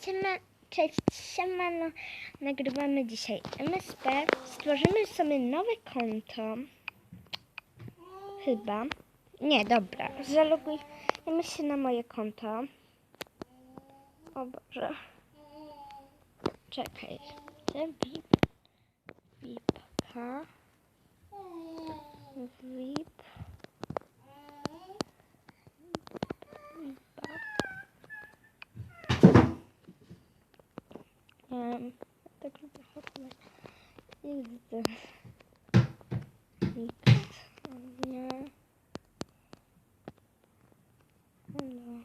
siema, cześć, siemano. Nagrywamy dzisiaj MSP. Stworzymy sobie nowe konto. Chyba. Nie, dobra. Zalogujemy się na moje konto. O Boże. Czekaj. Gdzie VIP? VIPka. Nigdy. Nikt. Nie. No.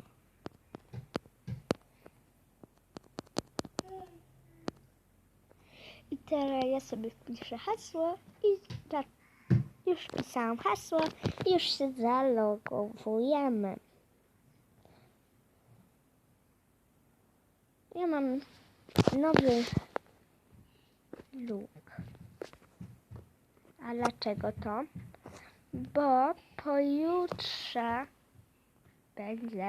I teraz ja sobie wpiszę hasło i tak. Już wpisałam hasło i już się zalogowujemy. Ja mam nowy look. A dlaczego to? Bo pojutrze będzie,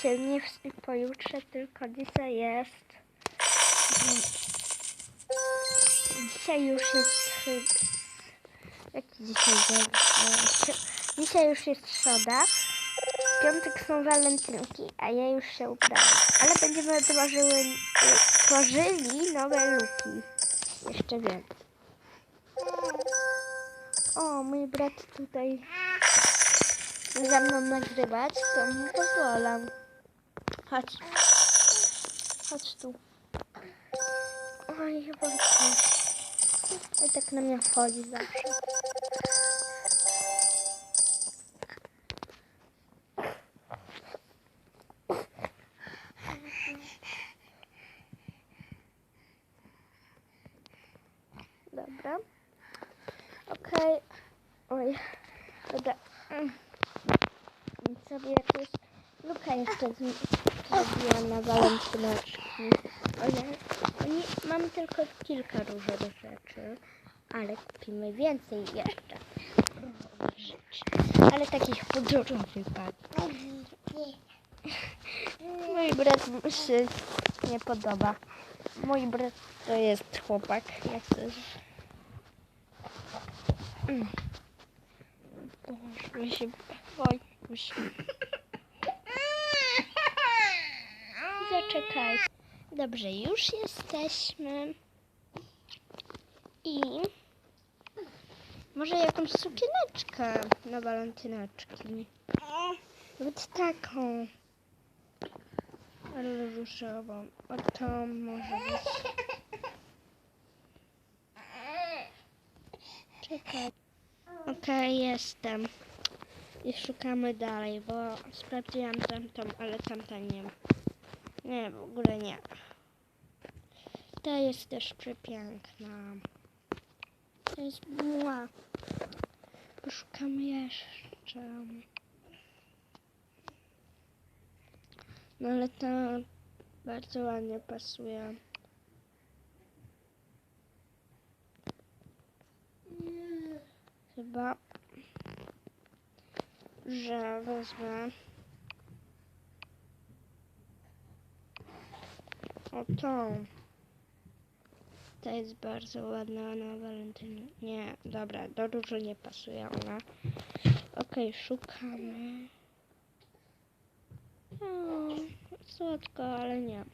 czy nie pojutrze, tylko dzisiaj jest. Dzisiaj już jest. Jaki dzisiaj dzień? E, Dzisiaj już jest środa. W piątek są walentynki, a ja już się ubrałam. Ale będziemy tworzyły, tworzyli nowe luki. Jeszcze więcej. O, mój brat tutaj ze mną nagrywać, to mu pozwalam. Chodź. Chodź tu. Oj, chodź. Oj, tak na mnie wchodzi zawsze. Dobra. Okej. Oj. Dobra. Mm. Sobie jakieś luka jeszcze zrobiłam na walentyneczki. Oni, mam tylko kilka różnych rzeczy, ale kupimy więcej jeszcze. Ale takich podróżowych bardzo. Mój brat się nie podoba. Mój brat to jest chłopak, jak chcesz. Mm. Mi się boi. Zaczekaj. Dobrze, już jesteśmy. I może jakąś sukieneczkę na walentyneczki. Nawet taką. Ale różową. O to może być. Czekaj. Okej, jestem. I szukamy dalej, bo sprawdziłam tamtą, ale tamta nie. Nie, w ogóle nie. Ta jest też przepiękna. To jest mła. Poszukamy jeszcze. No ale ta bardzo ładnie pasuje. Chyba, że wezmę o tą. Ta jest bardzo ładna na walentynę. Nie, dobra, do dużo nie pasuje ona. Okej, szukamy. O, słodko, ale nie.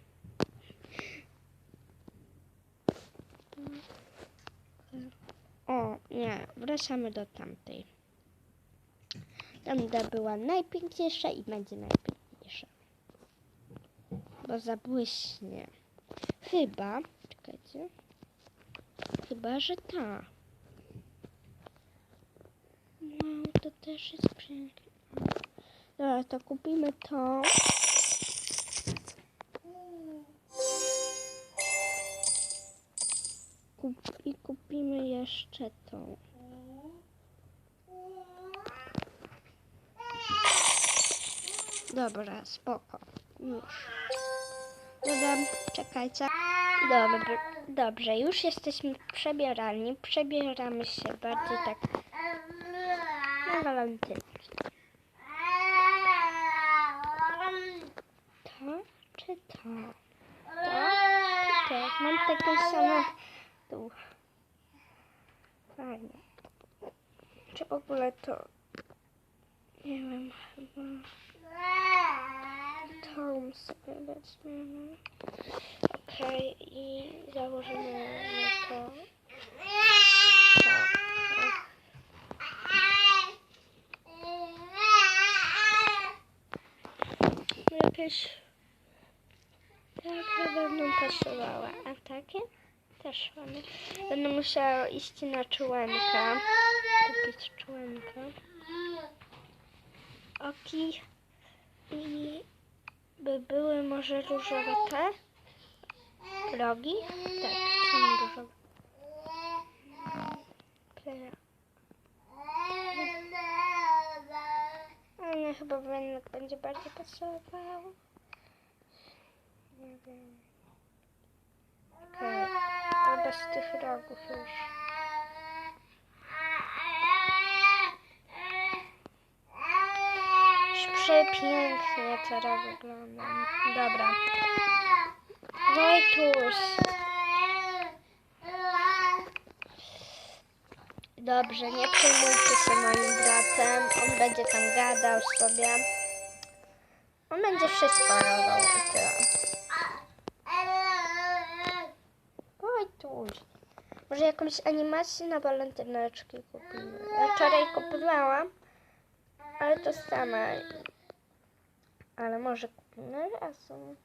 O, nie, wracamy do tamtej. Tamta była najpiękniejsza i będzie najpiękniejsza. Bo zabłyśnie. Chyba, czekajcie. Chyba, że ta. No, to też jest piękne. Dobra, to kupimy to. Kup I kupimy jeszcze tą. Dobra, spoko. Już. Dobra, czekajcie. Dobrze, dobrze, już jesteśmy przebierani. Przebieramy się bardziej tak na walentynki. To czy To. To. Tutaj. Mam takie same tu. Fajnie. Czy w ogóle to... Nie wiem, chyba... Tą sobie weźmiemy. Okej, i założymy na to. Jakieś takie będą pasowały, a takie też ładne. Będę musiała iść na czułenkę, kupić czułenkę. Oki i by były może różowe te rogi? Tak, są różowe. Nie, chyba będę będzie bardziej pasował. Nie wiem. Okej, okay. bez tych rogów już. Przepięknie teraz wygląda. Dobra. Wojtuś. Dobrze, nie przejmujcie się moim bratem. On będzie tam gadał sobie. On będzie wszystko robił i tyle. Wojtuś. Może jakąś animację na walentyneczki kupimy. Ja wczoraj kupowałam, ale to same. Ale może kupimy razem.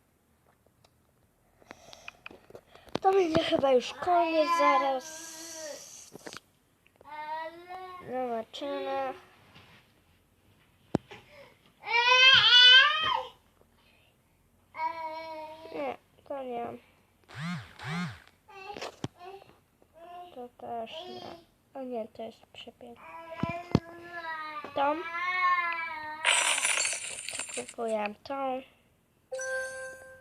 To będzie chyba już koniec zaraz. Zobaczymy. Nie, to nie. To też nie. O nie, to jest przepiękne. Tą. Kupuję tą.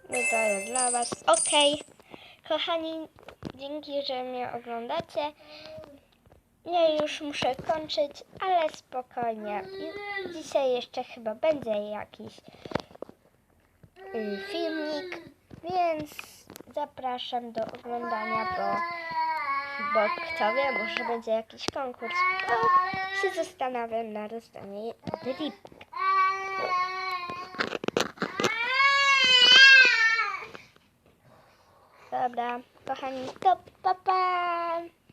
Wydaję dla Was. Okej. Kochani, dzięki, że mnie oglądacie. Ja już muszę kończyć, ale spokojnie. Dzisiaj jeszcze chyba będzie jakiś y, filmik, więc zapraszam do oglądania, bo, bo kto wie, może będzie jakiś konkurs. Bo się zastanawiam na rozdanie drip. Dobra, kochani, to pa pa!